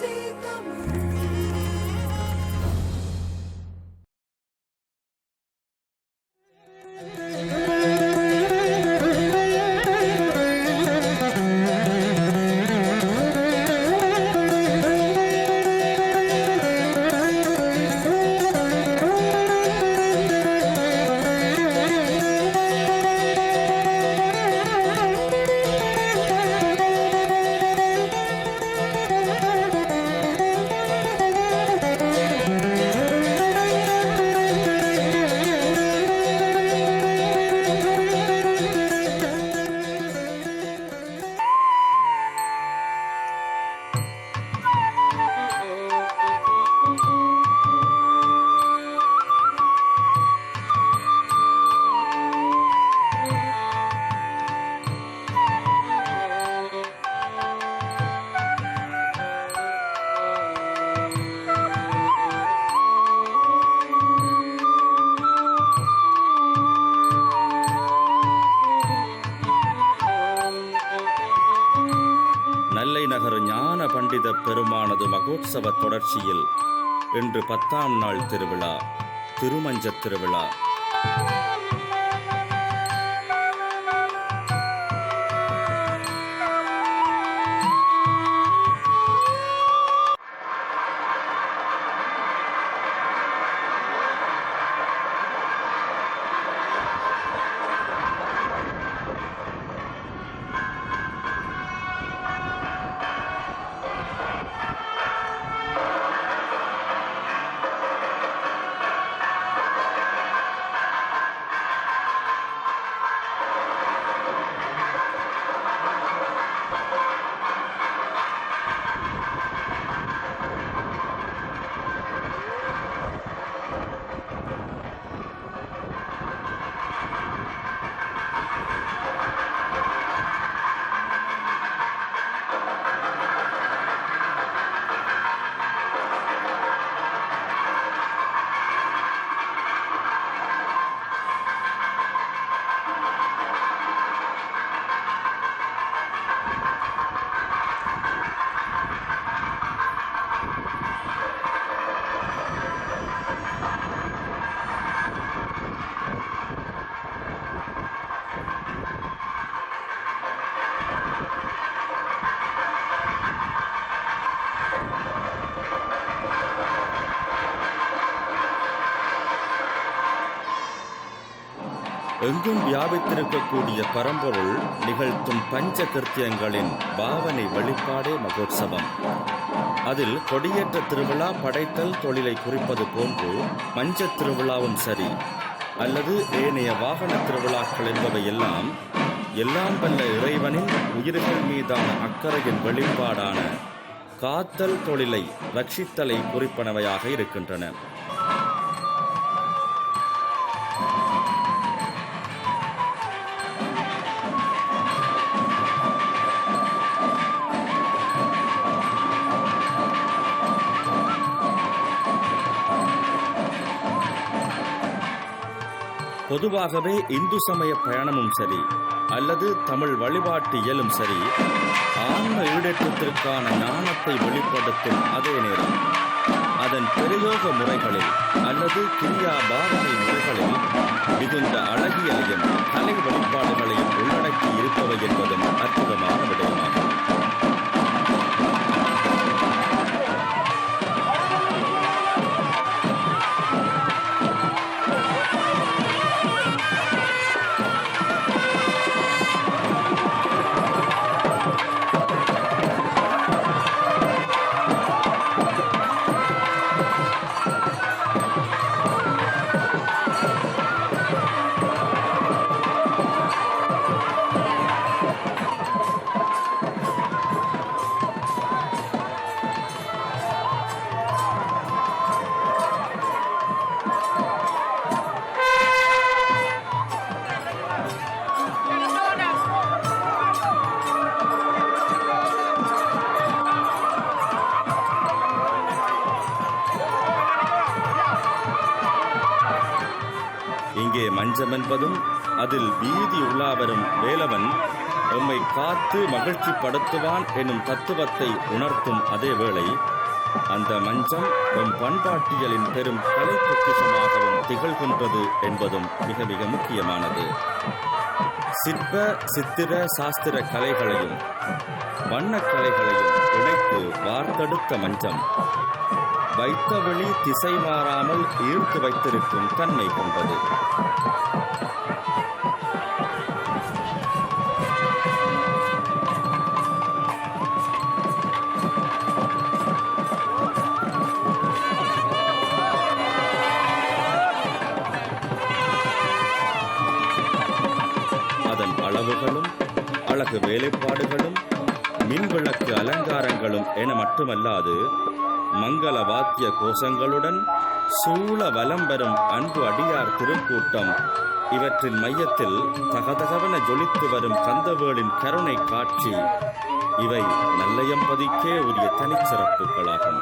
see the moon. ஆனது மகோத்சவ தொடர்ச்சியில் இன்று பத்தாம் நாள் திருவிழா திருமஞ்சத் திருவிழா. எங்கும் வியாபித்திருக்கக்கூடிய பரம்பொருள் நிகழ்த்தும் பஞ்ச கிருத்தியங்களின் பாவனை வெளிப்பாடே மகோத்சவம். அதில் கொடியேற்ற திருவிழா படைத்தல் தொழிலை குறிப்பது போன்று மஞ்ச திருவிழாவும் சரி அல்லது ஏனைய வாகன திருவிழாக்கள் என்பவையெல்லாம் எல்லாம் வல்ல இறைவனின் உயிர்கள் மீதான அக்கறையின் வெளிப்பாடான காத்தல் தொழிலை ரட்சித்தலை குறிப்பனவையாக இருக்கின்றன. பொதுவாகவே இந்து சமய பயணமும் சரி அல்லது தமிழ் வழிபாட்டு இயலும் சரி ஆன்ம ஈடேற்றத்திற்கான ஞானத்தை வெளிப்படுத்தும் அதே நேரம். அதன் பிரயோக முறைகளில் அல்லது கிரியா பாவனை முறைகளில் மிகுந்த அழகியலையும் கலை வழிபாடுகளையும் உள்ளடக்கி இருப்பவை என்பதும் அற்புதமான விடயமாகும். இங்கே மஞ்சம் என்பதும் அதில் வீதி உலா வேலவன் எம்மை காத்து மகிழ்ச்சிப்படுத்துவான் எனும் தத்துவத்தை உணர்த்தும் அதே வேளை அந்த மஞ்சம் எம் பண்பாட்டியலின் பெரும் கலை பொக்கிஷமாகவும் திகழ்கின்றது என்பதும் மிக மிக முக்கியமானது. சிற்ப சித்திர சாஸ்திர கலைகளையும் வண்ணக் கலைகளையும் இணைத்து வார்த்தெடுத்த மஞ்சம். வைத்த திசை மாறாமல் ஈர்த்து வைத்திருக்கும் தன்மை கொண்டது. அளவுகளும் அழகு வேலைப்பாடுகளும் மின்விளக்கு அலங்காரங்களும் என மட்டுமல்லாது மங்கள வாத்திய கோஷங்களுடன் சூழ வலம் வரும் அன்பு அடியார் திருக்கூட்டம் இவற்றின் மையத்தில் தகதகவென ஜொலித்து வரும் கந்தவேளின் கருணை காட்சி இவை நல்லையம்பதிக்கே உரிய தனிச்சிறப்புகளாகும்.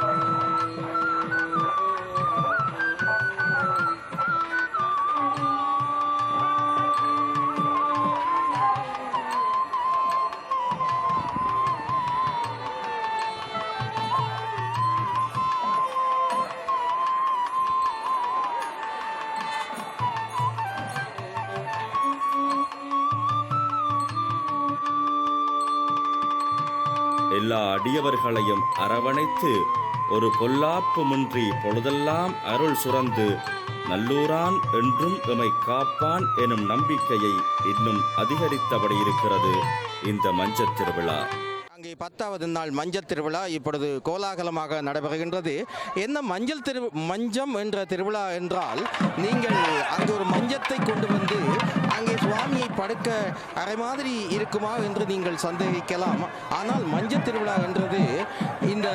அடியவர்களையும் அரவணைத்து ஒரு பொல்லாப்புமின்றி பொழுதெல்லாம் அருள் சுரந்து நல்லூரான் என்றும் எமை காப்பான் எனும் நம்பிக்கையை இன்னும் அதிகரித்தபடி இருக்கிறது இந்த மஞ்சத் திருவிழா. பத்தாவது நாள் மஞ்சள் திருவிழா இப்பொழுது கோலாகலமாக நடைபெறுகின்றது. என்ன மஞ்சள் திரு மஞ்சம் என்ற திருவிழா என்றால் நீங்கள் அங்கு ஒரு மஞ்சத்தை கொண்டு வந்து அங்கே சுவாமியை படுக்க அரை மாதிரி இருக்குமா என்று நீங்கள் சந்தேகிக்கலாம். ஆனால் மஞ்சள் திருவிழா என்றது இந்த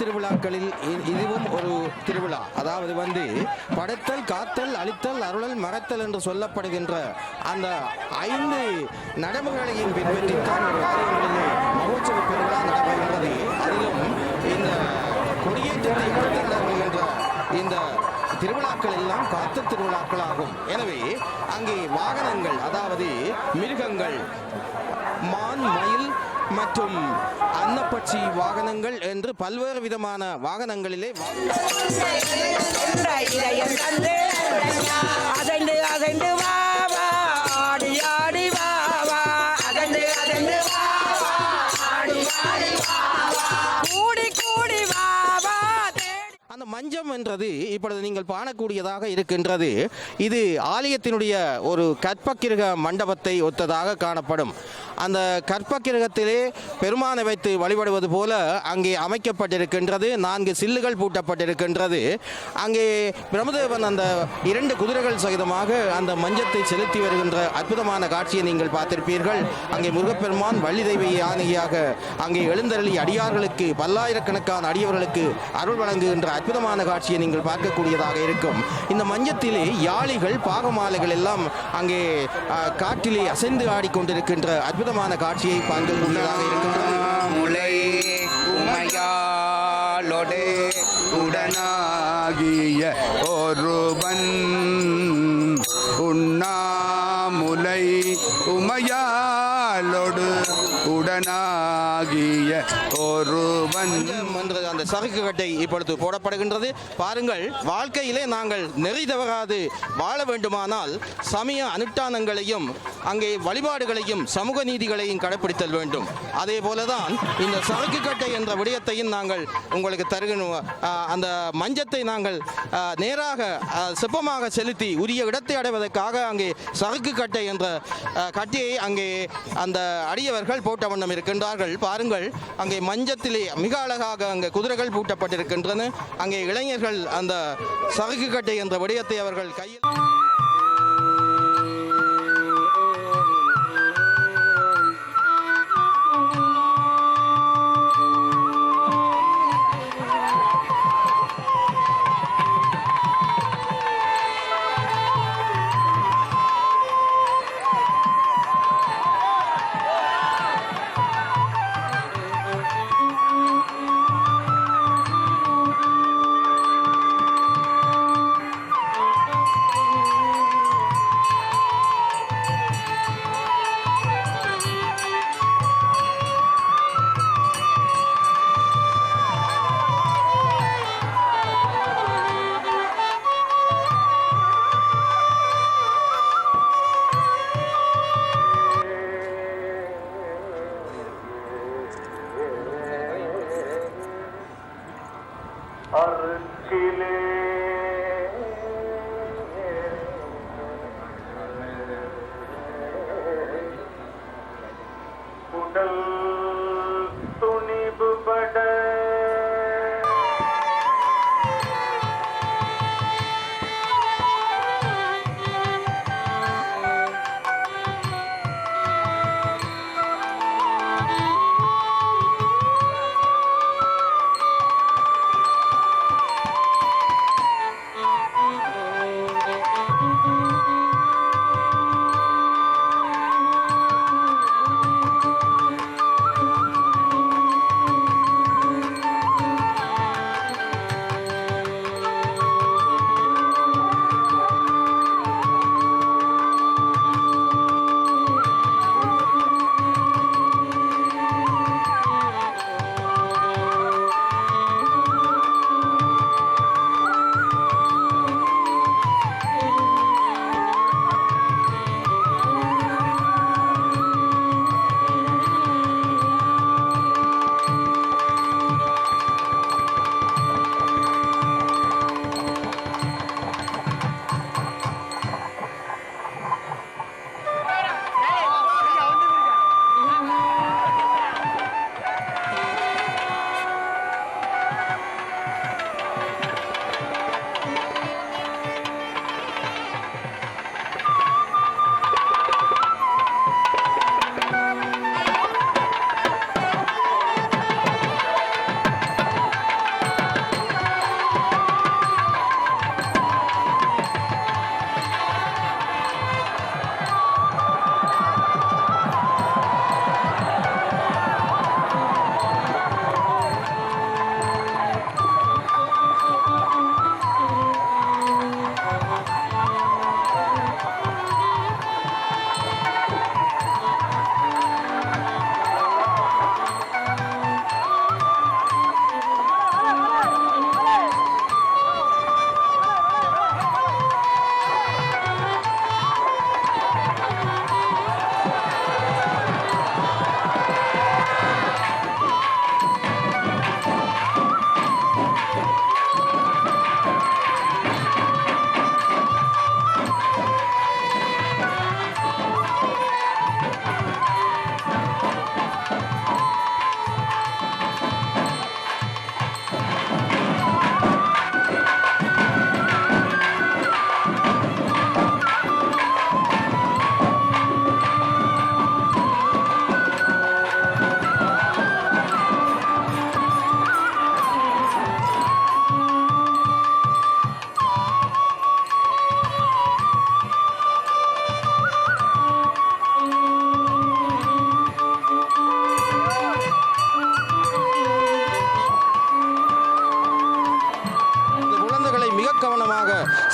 திருவிழாக்களில் இதுவும் ஒரு திருவிழா. அதாவது வந்து படைத்தல் காத்தல் அழித்தல் அருளல் மறைத்தல் என்று சொல்லப்படுகின்ற அந்த ஐந்து நடைமுறைகளையும் பின்பற்றித்தான் ஒரு ஆலயங்களிலே மகோத்சவ திருவிழா நடைபெறுகிறது. அதிலும் இந்த கொடியேற்றத்தை நடத்துகின்ற இந்த திருவிழாக்கள் எல்லாம் காத்து திருவிழாக்களாகும். எனவே அங்கே வாகனங்கள் அதாவது மிருகங்கள் மான் மயில் மற்றும் அன்னப்பட்சி வாகனங்கள் என்று பல்வேறு விதமான வாகனங்களிலே அதை அதை அசைந்து அசைந்து பஞ்சம் மஞ்சம் என்றது இப்பொழுது நீங்கள் காணக்கூடியதாக இருக்கின்றது. இது ஆலயத்தினுடைய ஒரு கற்பக்கிருக மண்டபத்தை ஒத்ததாக காணப்படும். அந்த கற்பக்கிரகத்திலே பெருமானை வைத்து வழிபடுவது போல அங்கே அமைக்கப்பட்டிருக்கின்றது. நான்கு சில்லுகள் பூட்டப்பட்டிருக்கின்றது. அங்கே பிரமதேவன் அந்த இரண்டு குதிரைகள் சகிதமாக அந்த மஞ்சத்தை செலுத்தி வருகின்ற அற்புதமான காட்சியை நீங்கள் பார்த்திருப்பீர்கள். அங்கே முருகப்பெருமான் வள்ளி தெய்வ யானையாக அங்கே எழுந்தருளி அடியார்களுக்கு பல்லாயிரக்கணக்கான அடியவர்களுக்கு அருள் வழங்குகின்ற அற்புதமான காட்சியை நீங்கள் பார்க்கக்கூடியதாக இருக்கும். இந்த மஞ்சத்திலே யாழிகள் பாகமாலைகள் எல்லாம் அங்கே காற்றிலே அசைந்து ஆடிக்கொண்டிருக்கின்ற அற்புதமான காட்சியை பார்க்கக்கூடியதாக இருக்கின்றது. முளை உடனாகிய ஒருவன். உண்ணாமுலை உமையாலொடு உடனாகிய ஒருவன். சறுக்கு கட்டை இப்பொழுது போடப்படுகின்றது. பாருங்கள் வாழ்க்கையிலே நாங்கள் நெறி தவறாது வாழ வேண்டுமானால் சமய அனுஷ்டானங்களையும் அங்கே வழிபாடுகளையும் சமூக நீதிகளையும் கடைப்பிடித்தல் வேண்டும். அதே போலதான் இந்த சறுக்கு கட்டை என்ற விடயத்தையும் நாங்கள் உங்களுக்கு தருகணும் அந்த மஞ்சத்தை நாங்கள் நேராக ஆ, செப்பமாக செலுத்தி உரிய இடத்தை அடைவதற்காக அங்கே சறுக்கு கட்டை என்ற கட்டியை அங்கே அந்த அடியவர்கள் போட்ட வண்ணம் இருக்கின்றார்கள். பாருங்கள் அங்கே மஞ்சத்திலே மிக அழகாக அங்கே குதிரை பூட்டப்பட்டிருக்கின்றன. அங்கே இளைஞர்கள் அந்த சறுக்கு கட்டை என்ற விடயத்தை அவர்கள் கையில் ہر چلے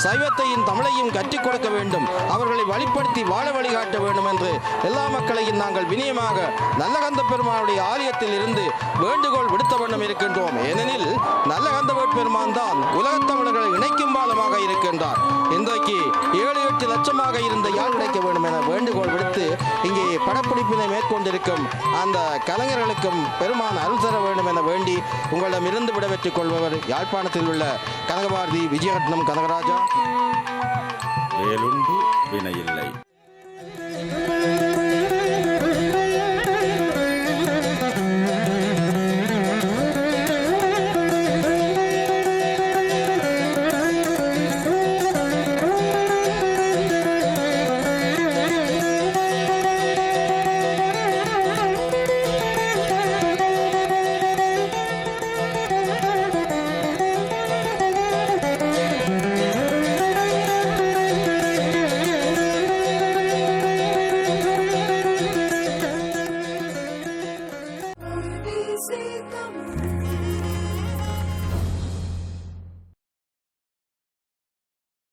சைவத்தையும் தமிழையும் கற்றுக் கொடுக்க வேண்டும். அவர்களை வழிப்படுத்தி வாழ வழிகாட்ட வேண்டும் என்று எல்லா மக்களையும் நாங்கள் வினயமாக நல்லகந்த பெருமானுடைய ஆலயத்தில் இருந்து வேண்டுகோள் விடுத்த வண்ணம் இருக்கின்றோம். ஏனெனில் நல்லகந்த பெருமான் தான் உலகத் தமிழர்களை இணைக்கும் பாலமாக இருக்கின்றார். இன்றைக்கு ஏழு எட்டு லட்சமாக இருந்த யாழ் கிடைக்க வேண்டும் என வேண்டுகோள் விடுத்து இங்கே படப்பிடிப்பினை மேற்கொண்டிருக்கும் அந்த கலைஞர்களுக்கும் பெருமான் அருள் தர வேண்டும் என வேண்டி உங்களிடமிருந்து விடைபெற்றுக் கொள்பவர் யாழ்ப்பாணத்தில் உள்ள கனகபாரதி விஜயரத்னம் கனகராஜா. வேலுண்டு வினையில்லை.